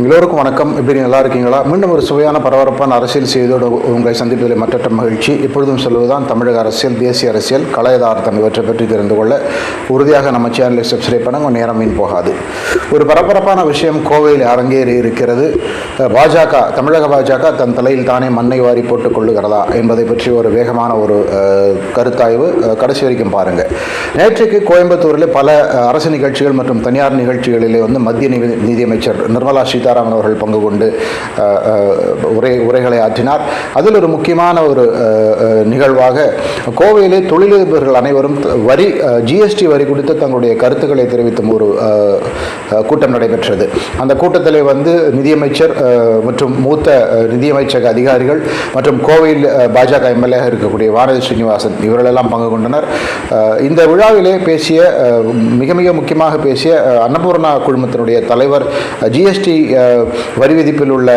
எல்லோருக்கும் வணக்கம். எப்படி நல்லா இருக்கீங்களா? மீண்டும் ஒரு சுவையான பரபரப்பான அரசியல் செய்தியோடு உங்களை சந்திப்பதில் மற்றற்ற மகிழ்ச்சி. எப்பொழுதும் சொல்வதுதான் தமிழக அரசியல் தேசிய அரசியல் கலையதார்த்தம் இவற்றை பற்றி தெரிந்து கொள்ள உறுதியாக நம்ம சேனலை சப்ஸ்கிரைப் பண்ண நேரம் மீன் போகாது. ஒரு பரபரப்பான விஷயம் கோவையில் அரங்கேறி இருக்கிறது. பாஜக தமிழக பாஜக தன் தலையில் தானே மண்ணை வாரி போட்டுக் கொள்ளுகிறதா என்பதை பற்றி ஒரு வேகமான ஒரு கருத்தாய்வு கடைசி வரைக்கும் பாருங்கள் நேற்றைக்கு கோயம்புத்தூரில் பல அரசு நிகழ்ச்சிகள் மற்றும் தனியார் நிகழ்ச்சிகளிலே வந்து மத்திய நிதி நிதியமைச்சர் நிர்மலா சீதாராமன் அவர்கள் பங்கு கொண்டு உரை உரைகளை ஆற்றினார். அதில் ஒரு முக்கியமான ஒரு நிகழ்வாக கோவையிலே தொழிலதிபர்கள் அனைவரும் வரி ஜிஎஸ்டி வரி குறித்து தங்களுடைய கருத்துக்களை தெரிவித்தும் ஒரு கூட்டம் நடைபெற்றது. அந்த கூட்டத்திலே வந்து நிதியமைச்சர் மற்றும் மூத்த நிதியமைச்சக அதிகாரிகள் மற்றும் கோவையில் பாஜக எம்எல்ஏ இருக்கக்கூடிய வானதி ஸ்ரீனிவாசன் இவர்களெல்லாம் பங்கு கொண்டனர். இந்த விழாவிலே பேசிய மிக மிக முக்கியமாக பேசிய அன்னபூர்ணா குழுமத்தினுடைய தலைவர் ஜிஎஸ்டி வரி விதிப்பில் உள்ள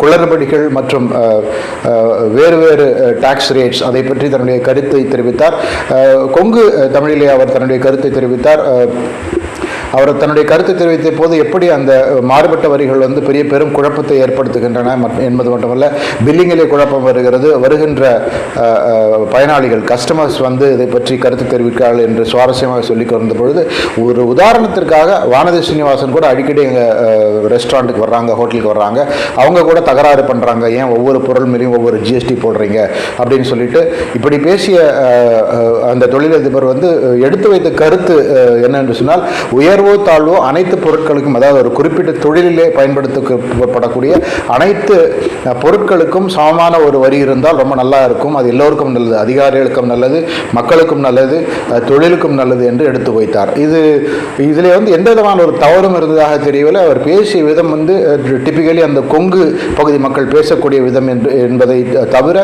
குளறுபடிகள் மற்றும் வேறு வேறு டாக்ஸ் ரேட்ஸ் அதை பற்றி தன்னுடைய கருத்தை தெரிவித்தார். கொங்கு தமிழிலே அவர் தன்னுடைய கருத்தை தெரிவித்தார். அவர் தன்னுடைய கருத்து தெரிவித்த போது எப்படி அந்த மாறுபட்ட வரிகள் வந்து பெரிய பெரும் குழப்பத்தை ஏற்படுத்துகின்றன என்பது மட்டுமல்ல பில்லிங்கிலே குழப்பம் வருகிறது வருகின்ற பயனாளிகள் கஸ்டமர்ஸ் வந்து இதை பற்றி கருத்து தெரிவிக்கிறார்கள் என்று சுவாரஸ்யமாக சொல்லிக் கொண்ட பொழுது ஒரு உதாரணத்திற்காக வானதி ஸ்ரீனிவாசன் கூட அடிக்கடி எங்கள் ரெஸ்டாரண்ட்டுக்கு வர்றாங்க ஹோட்டலுக்கு வர்றாங்க. அவங்க கூட தகராறு பண்ணுறாங்க ஏன் ஒவ்வொரு பொருள் மீறியும் ஒவ்வொரு ஜிஎஸ்டி போடுறீங்க? அப்படின்னு சொல்லிட்டு இப்படி பேசிய அந்த தொழிலதிபர் வந்து எடுத்து வைத்த கருத்து என்னென்று சொன்னால் உயர் உயர்வோ தாழ்வோ அனைத்து பொருட்களுக்கும் அதாவது ஒரு குறிப்பிட்ட தொழிலிலே பயன்படுத்தப்படக்கூடிய அனைத்து பொருட்களுக்கும் சமமான ஒரு வரி இருந்தால் ரொம்ப நல்லா இருக்கும். அது எல்லோருக்கும் நல்லது அதிகாரிகளுக்கும் நல்லது மக்களுக்கும் நல்லது தொழிலுக்கும் நல்லது என்று எடுத்து வைத்தார். இது இதில் வந்து எந்த விதமான ஒரு தவறும் இருந்ததாக தெரியவில்லை. அவர் பேசிய விதம் வந்து டிப்பிக்கலி அந்த கொங்கு பகுதி மக்கள் பேசக்கூடிய விதம் என்று என்பதை தவிர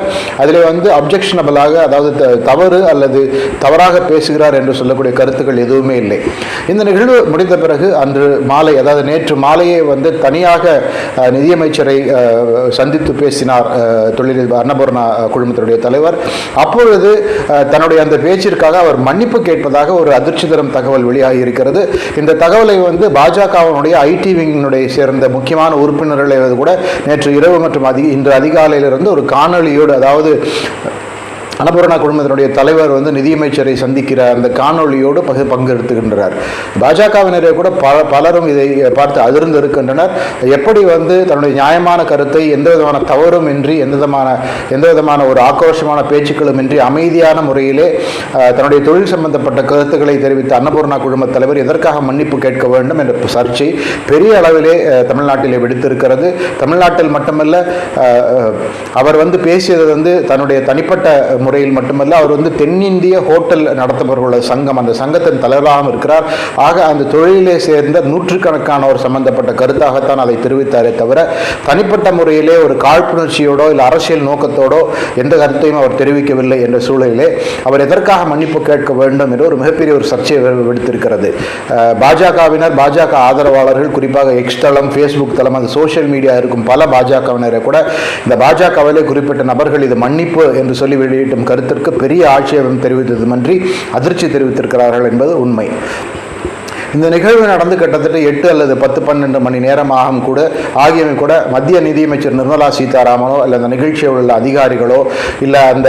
அதில் வந்து அப்ஜெக்ஷனபிளாக அதாவது தவறு அல்லது தவறாக பேசுகிறார் என்று சொல்லக்கூடிய கருத்துக்கள் எதுவுமே இல்லை. இந்த நிகழ்வு முடிந்த பிறகு அன்று மாலை அதாவது நேற்று மாலையே வந்து தனியாக நிதியமைச்சரை சந்தித்து பேசினார் அஹ், தொழில் அன்னபூர்ணா குழுமத்தினுடைய தலைவர். அப்பொழுது தன்னுடைய அந்த பேச்சிற்காக அவர் மன்னிப்பு கேட்பதாக ஒரு அதிர்ச்சி தரும் தகவல் வெளியாகி இருக்கிறது இந்த தகவலை வந்து பாஜகவினுடைய ஐடி விங்கினுடைய சேர்ந்த முக்கியமான உறுப்பினர்களை கூட நேற்று இரவு மற்றும் அதி இன்று அதிகாலையிலிருந்து ஒரு காணொளியோடு அதாவது அன்னபூர்ணா குழுமத்தினுடைய தலைவர் வந்து நிதியமைச்சரை சந்திக்கிற அந்த காணொளியோடு பகு பங்கெடுத்துகின்றார். பாஜகவினரே கூட பல பலரும் இதை பார்த்து அதிர்ந்து இருக்கின்றனர். எப்படி வந்து தன்னுடைய நியாயமான கருத்தை எந்த விதமான தவறும் இன்றி எந்த விதமான எந்த விதமான ஒரு ஆக்ரோஷமான பேச்சுக்களும் இன்றி அமைதியான முறையிலே தன்னுடைய தொழில் சம்பந்தப்பட்ட கருத்துக்களை தெரிவித்த அன்னபூர்ணா குழுமத் தலைவர் எதற்காக மன்னிப்பு கேட்க வேண்டும் என்ற சர்ச்சை பெரிய அளவிலே தமிழ்நாட்டிலே வெடித்திருக்கிறது. தமிழ்நாட்டில் மட்டுமல்ல அவர் வந்து பேசியது வந்து தன்னுடைய தனிப்பட்ட முறையில் மட்டுமல்ல அவர் வந்து தென்னிந்திய ஹோட்டல் நடத்துபவர்களோட சங்கம். அந்த சங்கத்தின் தலைவராகவும் இருக்கிறார். ஆக அந்த தொழிலே சேர்ந்த நூற்றுக்கணக்கானோர் சம்பந்தப்பட்ட கருத்தாகத்தான் அதை தெரிவித்தாரே தவிர தனிப்பட்ட முறையிலே ஒரு காழ்ப்புணர்ச்சியோடோ இல்லை அரசியல் நோக்கத்தோடோ எந்த கருத்தையும் அவர் தெரிவிக்கவில்லை என்ற சூழலிலே அவர் எதற்காக மன்னிப்பு கேட்க வேண்டும் என்று ஒரு மிகப்பெரிய ஒரு சர்ச்சையை விடுத்திருக்கிறது. பாஜகவினர் பாஜக ஆதரவாளர்கள் குறிப்பாக எக்ஸ் தளம் ஃபேஸ்புக் தளம் அந்த சோஷியல் மீடியா இருக்கும் பல பாஜகவினரை கூட இந்த பாஜகவிலே குறிப்பிட்ட நபர்கள் இது மன்னிப்பு என்று சொல்லி வெளியிட்டு வெளியிட்டும் கருத்திற்கு பெரிய ஆட்சேபம் தெரிவித்ததுமன்றி அதிர்ச்சி தெரிவித்திருக்கிறார்கள் என்பது உண்மை. இந்த நிகழ்வு நடந்து கிட்டத்தட்ட எட்டு அல்லது பத்து பன்னெண்டு மணி நேரம் ஆகும் கூட ஆகியவை கூட மத்திய நிதியமைச்சர் நிர்மலா சீதாராமனோ இல்லை அந்த நிகழ்ச்சியில் உள்ள அதிகாரிகளோ இல்லை அந்த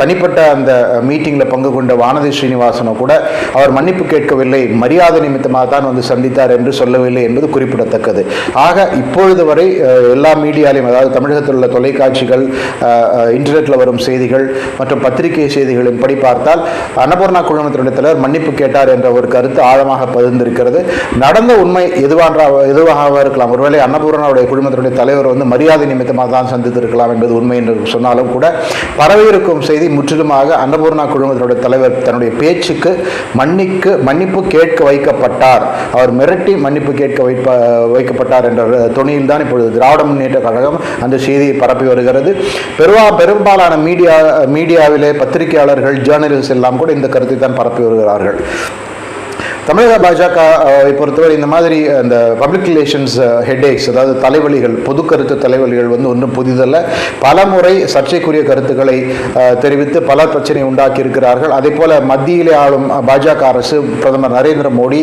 தனிப்பட்ட அந்த மீட்டிங்கில் பங்கு கொண்ட வானதி ஸ்ரீனிவாசனோ கூட அவர் மன்னிப்பு கேட்கவில்லை. மரியாதை நிமித்தமாக தான் வந்து சந்தித்தார் என்று சொல்லவில்லை என்பது குறிப்பிடத்தக்கது. ஆக இப்பொழுது வரை எல்லா மீடியாலையும் அதாவது தமிழகத்தில் உள்ள தொலைக்காட்சிகள் இன்டர்நெட்டில் வரும் செய்திகள் மற்றும் பத்திரிகை செய்திகளின் படி பார்த்தால் அன்னபூர்ணா குழுமத்தினுடைய தலைவர் மன்னிப்பு கேட்டார் என்ற ஒரு கருத்து ஆழமாக இருந்திருக்கிறது நடந்த உண்மை எதுவான்றா எதுவாக இருக்கலாம். ஒருவேளை அன்னபூர்ணாவுடைய குழுமத்தினுடைய தலைவர் வந்து மரியாதை நிமித்தமாக தான் சந்தித்திருக்கலாம் என்பது உண்மை என்று சொன்னாலும் கூட பரவியிருக்கும் செய்தி முற்றிலுமாக அன்னபூர்ணா குழுமத்தினுடைய தலைவர் தன்னுடைய பேச்சுக்கு மன்னிக்கு மன்னிப்பு கேட்க வைக்கப்பட்டார். அவர் மிரட்டி மன்னிப்பு கேட்க வைப்ப வைக்கப்பட்டார் என்ற துணியில் தான் இப்பொழுது திராவிட முன்னேற்ற கழகம் அந்த செய்தியை பரப்பி வருகிறது. பெருவா பெரும்பாலான மீடியா மீடியாவிலே பத்திரிகையாளர்கள் ஜேர்னலிஸ்ட் எல்லாம் கூட இந்த கருத்தை தான் பரப்பி வருகிறார்கள். தமிழக பாஜகவை பொறுத்தவரை இந்த மாதிரி அந்த பப்ளிக் ரிலேஷன்ஸ் ஹெட்ஏக்ஸ் அதாவது தலைவலிகள் பொது கருத்து தலைவலிகள் வந்து ஒன்றும் புதிதல்ல. பல முறை சர்ச்சைக்குரிய கருத்துக்களை தெரிவித்து பல பிரச்சனை உண்டாக்கி இருக்கிறார்கள் அதே போல மத்தியிலே ஆளும் பாஜக அரசு பிரதமர் நரேந்திர மோடி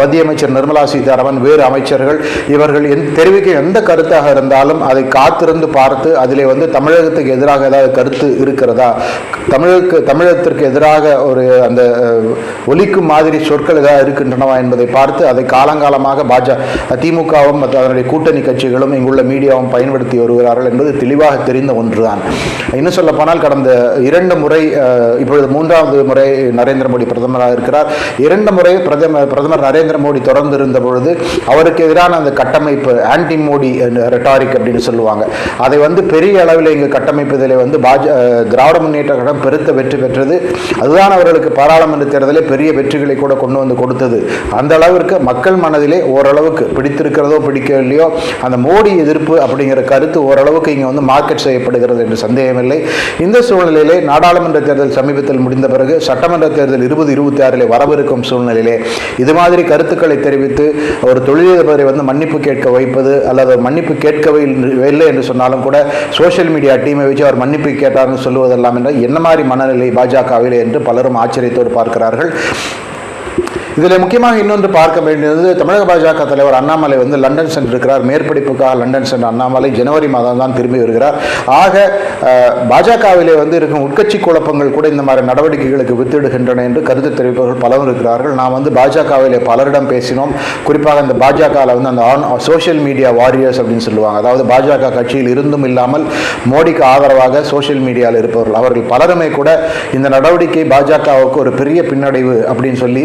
மத்திய அமைச்சர் நிர்மலா சீதாராமன் வேறு அமைச்சர்கள் இவர்கள் எந் தெரிவிக்க எந்த கருத்தாக இருந்தாலும் அதை காத்திருந்து பார்த்து அதிலே வந்து தமிழகத்துக்கு எதிராக ஏதாவது கருத்து இருக்கிறதா? தமிழுக்கு தமிழகத்திற்கு எதிராக ஒரு அந்த ஒலிக்கும் மாதிரி சொற்களை ஏதாவது இருக்கின்றனவா என்பதை பார்த்து அதை காலங்காலமாக பாஜக திமுகவும் மற்றும் அதனுடைய கூட்டணி கட்சிகளும் இங்குள்ள மீடியாவும் பயன்படுத்தி வருகிறார்கள் என்பது தெளிவாக தெரிந்த ஒன்றுதான். இன்னும் சொல்ல போனால் கடந்த இரண்டு முறை இப்பொழுது மூன்றாவது முறை நரேந்திர மோடி பிரதமராக இருக்கிறார். இரண்டு முறை பிரதமர் பிரதமர் நரேந்திர மோடி தொடர்ந்து இருந்த பொழுது அவருக்கு எதிரான அந்த கட்டமைப்பு ஆன்டி மோடி ரெட்டாரிக் அப்படின்னு சொல்லுவாங்க. அதை வந்து பெரிய அளவில் இங்கு கட்டமைப்பதிலே வந்து பாஜ திராவிட முன்னேற்ற கழகம் பெருத்த வெற்றி பெற்றது. அதுதான் அவர்களுக்கு பாராளுமன்ற தேர்தலில் பெரிய வெற்றிகளை கூட கொண்டு வந்து கொடுத்தது. அந்த அளவிற்கு மக்கள் மனதிலே ஓரளவுக்கு பிடித்திருக்கிறதோ பிடிக்கவில்லையோ அந்த மோடி எதிர்ப்பு அப்படிங்கிற கருத்து ஓரளவுக்கு இங்கே வந்து மார்க்கெட் செய்யப்படுகிறது என்று சந்தேகமில்லை. இந்த சூழ்நிலையிலே நாடாளுமன்ற தேர்தல் சமீபத்தில் முடிந்த பிறகு சட்டமன்ற தேர்தல் இருபது இருபத்தி ஆறிலே வரவிருக்கும் சூழ்நிலையிலே இது மாதிரி கருத்துக்களை தெரிவித்து ஒரு தொழிலதிபரை வந்து மன்னிப்பு கேட்க வைப்பது அல்லது மன்னிப்பு கேட்கவே இல்லை என்று சொன்னாலும் கூட சோஷியல் மீடியா டீமை வச்சு அவர் மன்னிப்பு கேட்டார்னு சொல்லுவதெல்லாம் என்ற என்ன மாதிரி மனநிலை பாஜகவில் என்று பலரும் ஆச்சரியத்தோடு பார்க்கிறார்கள். இதில் முக்கியமாக இன்னொன்று பார்க்க வேண்டியது தமிழக பாஜக தலைவர் அண்ணாமலை வந்து லண்டன் சென்றிருக்கிறார். மேற்படிப்புக்காக லண்டன் சென்ற அண்ணாமலை ஜனவரி மாதம் தான் திரும்பி வருகிறார். ஆக பாஜகவிலே வந்து இருக்கும் உட்கட்சி குழப்பங்கள் கூட இந்த மாதிரி நடவடிக்கைகளுக்கு வித்திடுகின்றன என்று கருத்து தெரிவிப்பவர்கள் பலரும் இருக்கிறார்கள். நாம் வந்து பாஜகவிலே பலரிடம் பேசினோம். குறிப்பாக இந்த பாஜகவில் வந்து அந்த ஆன் சோஷியல் மீடியா வாரியர்ஸ் அப்படின்னு சொல்லுவாங்க. அதாவது பாஜக கட்சியில் இருந்தும் இல்லாமல் மோடிக்கு ஆதரவாக சோஷியல் மீடியாவில் இருப்பவர்கள். அவர்கள் பலருமே கூட இந்த நடவடிக்கை பாஜகவுக்கு ஒரு பெரிய பின்னடைவு அப்படின்னு சொல்லி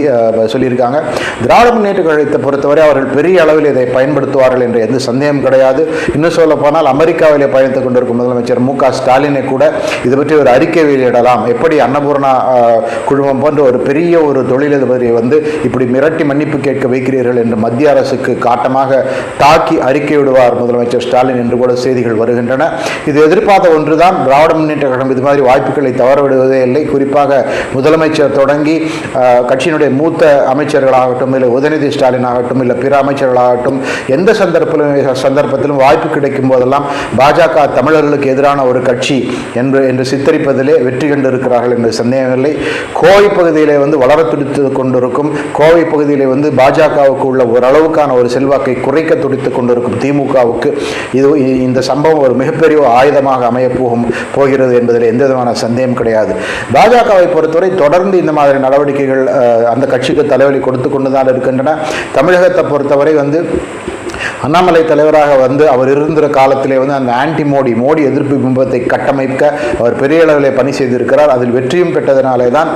சொல்லியிருக்காங்க. திராவிட முன்னேற்ற கழகத்தை பொறுத்தவரை அவர்கள் பெரிய அளவில் இதை பயன்படுத்துவார்கள் என்ற எந்த சந்தேகம் கிடையாது. இன்னும் சொல்ல போனால் அமெரிக்காவிலே பயணித்துக் கொண்டிருக்கும் முதலமைச்சர் மு க ஸ்டாலினை கூட இது பற்றி ஒரு அறிக்கை வெளியிடலாம். எப்படி அன்னபூர்ணா குழுமம் போன்ற ஒரு பெரிய ஒரு தொழிலதிபரை வந்து இப்படி மிரட்டி மன்னிப்பு கேட்க வைக்கிறீர்கள் என்று மத்திய அரசுக்கு காட்டமாக தாக்கி அறிக்கை விடுவார் முதலமைச்சர் ஸ்டாலின் என்று கூட செய்திகள் வருகின்றன. இது எதிர்பார்த்த ஒன்றுதான். திராவிட முன்னேற்ற கழகம் இது மாதிரி வாய்ப்புகளை தவறவிடுவதே இல்லை. குறிப்பாக முதலமைச்சர் தொடங்கி கட்சியினுடைய மூத்த அமைச்சர்களாகட்டும் இல்லை உதயநிதி ஸ்டாலின் ஆகட்டும் இல்லை பிற அமைச்சர்களாகட்டும் எந்த சந்தர்ப்பத்திலும் சந்தர்ப்பத்திலும் வாய்ப்பு கிடைக்கும் போதெல்லாம் பாஜக தமிழர்களுக்கு எதிரான ஒரு கட்சி என்று என்று சித்தரிப்பதிலே வெற்றி கண்டிருக்கிறார்கள் என்ற சந்தேகமில்லை. கோவை பகுதியிலே வந்து வளர துடித்து கொண்டிருக்கும் கோவை பகுதியிலே வந்து பாஜகவுக்கு உள்ள ஓரளவுக்கான ஒரு செல்வாக்கை குறைக்க துடித்துக் கொண்டிருக்கும் திமுகவுக்கு இது இந்த சம்பவம் ஒரு மிகப்பெரிய ஆயுதமாக அமையப்போகும் போகிறது என்பதில் எந்த விதமான சந்தேகம் கிடையாது. பாஜகவை பொறுத்தவரை தொடர்ந்து இந்த மாதிரி நடவடிக்கைகள் அந்த கட்சிக்கு தலைவலி கொடுத்து கொண்டு தான் இருக்கின்றன. தமிழகத்தை பொறுத்தவரை வந்து அண்ணாமலை தலைவராக வந்து அவர் இருந்த காலத்திலே வந்து அந்த ஆன்டி மோடி மோடி எதிர்ப்பு பிம்பத்தை கட்டமைக்க அவர் பெரிய அளவிலே பணி செய்திருக்கிறார். அதில் வெற்றியும் பெற்றதனாலே தான்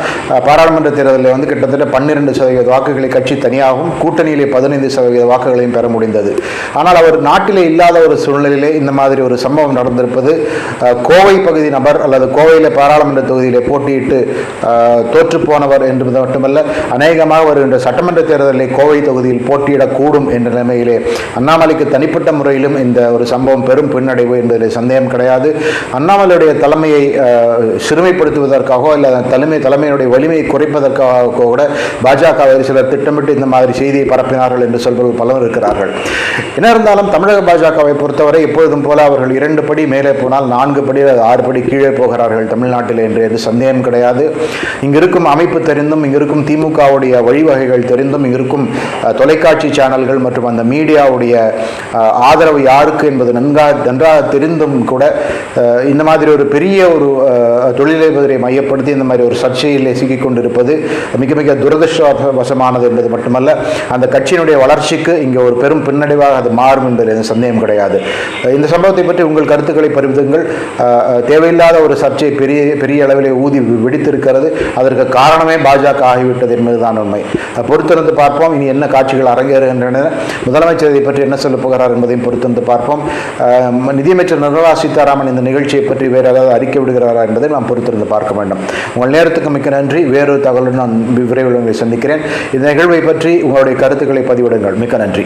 பாராளுமன்ற தேர்தலில் வந்து கிட்டத்தட்ட பன்னிரெண்டு சதவீத வாக்குகளை கட்சி தனியாகவும் கூட்டணியிலே பதினைந்து சதவீத வாக்குகளையும் பெற முடிந்தது. ஆனால் அவர் நாட்டிலே இல்லாத ஒரு சூழ்நிலையிலே இந்த மாதிரி ஒரு சம்பவம் நடந்திருப்பது அஹ், கோவை பகுதி நபர் அல்லது கோவையில் பாராளுமன்ற தொகுதியிலே போட்டியிட்டு அஹ், போனவர் என்பது மட்டுமல்ல அநேகமாக வருகின்ற சட்டமன்ற தேர்தலில் கோவை தொகுதியில் போட்டியிடக்கூடும் என்ற நிலைமையிலே அண்ணாமலைக்கு தனிப்பட்ட முறையிலும் இந்த ஒரு சம்பவம் பெரும் பின்னடைவு என்பதில் சந்தேகம் கிடையாது. அண்ணாமலையுடைய தலைமையை சிறுமைப்படுத்துவதற்காகவோ இல்லை தலைமை தலைமையுடைய வலிமையை குறைப்பதற்காக கூட பாஜகவில் சிலர் திட்டமிட்டு இந்த மாதிரி செய்தியை பரப்பினார்கள் என்று சொல்பவர்கள் பலர் இருக்கிறார்கள். என்ன இருந்தாலும் தமிழக பாஜகவை பொறுத்தவரை எப்பொழுதும் போல அவர்கள் இரண்டு படி மேலே போனால் நான்கு படி ஆறு படி கீழே போகிறார்கள் தமிழ்நாட்டில் என்று எது சந்தேகம் கிடையாது. இங்கிருக்கும் அமைப்பு தெரிந்தும் இங்கிருக்கும் திமுகவுடைய வழிவகைகள் தெரிந்தும் இங்கிருக்கும் தொலைக்காட்சி சேனல்கள் மற்றும் அந்த மீடியாவுடைய அவருடைய ஆதரவு யாருக்கு என்பது நன்றாக நன்றாக தெரிந்தும் கூட இந்த மாதிரி ஒரு பெரிய ஒரு தொழிலதிபரை மையப்படுத்தி இந்த மாதிரி ஒரு சர்ச்சையிலே சிக்கிக்கொண்டிருப்பது மிக மிக துரதிருஷ்டவசமானது என்பது மட்டுமல்ல அந்த கட்சியினுடைய வளர்ச்சிக்கு இங்கே ஒரு பெரும் பின்னடைவாக அது மாறும் என்பது எந்த சந்தேகம் கிடையாது. இந்த சம்பவத்தை பற்றி உங்கள் கருத்துக்களை பரிவிதுங்கள் தேவையில்லாத ஒரு சர்ச்சை பெரிய பெரிய அளவிலே ஊதி வெடித்திருக்கிறது. அதற்கு காரணமே பாஜக ஆகிவிட்டது என்பதுதான் உண்மை. பொறுத்திருந்து பார்ப்போம். இனி என்ன காட்சிகள் அரங்கேறுகின்றன. முதலமைச்சர் இதை பற்றி என்ன சொல்ல போகிறார் என்பதையும் பொறுத்திருந்து பார்ப்போம். நிதியமைச்சர் நிர்மலா சீதாராமன் இந்த நிகழ்ச்சியை பற்றி வேறு ஏதாவது அறிக்கை விடுகிறாரா என்பதை நாம் பொறுத்திருந்து பார்க்க வேண்டும். உங்கள் நேரத்துக்கு மிக்க நன்றி. வேறொரு தகவலுடன் நான் விரைவில் உங்களை சந்திக்கிறேன். இந்த நிகழ்வை பற்றி உங்களுடைய கருத்துக்களை பதிவிடுங்கள். மிக்க நன்றி.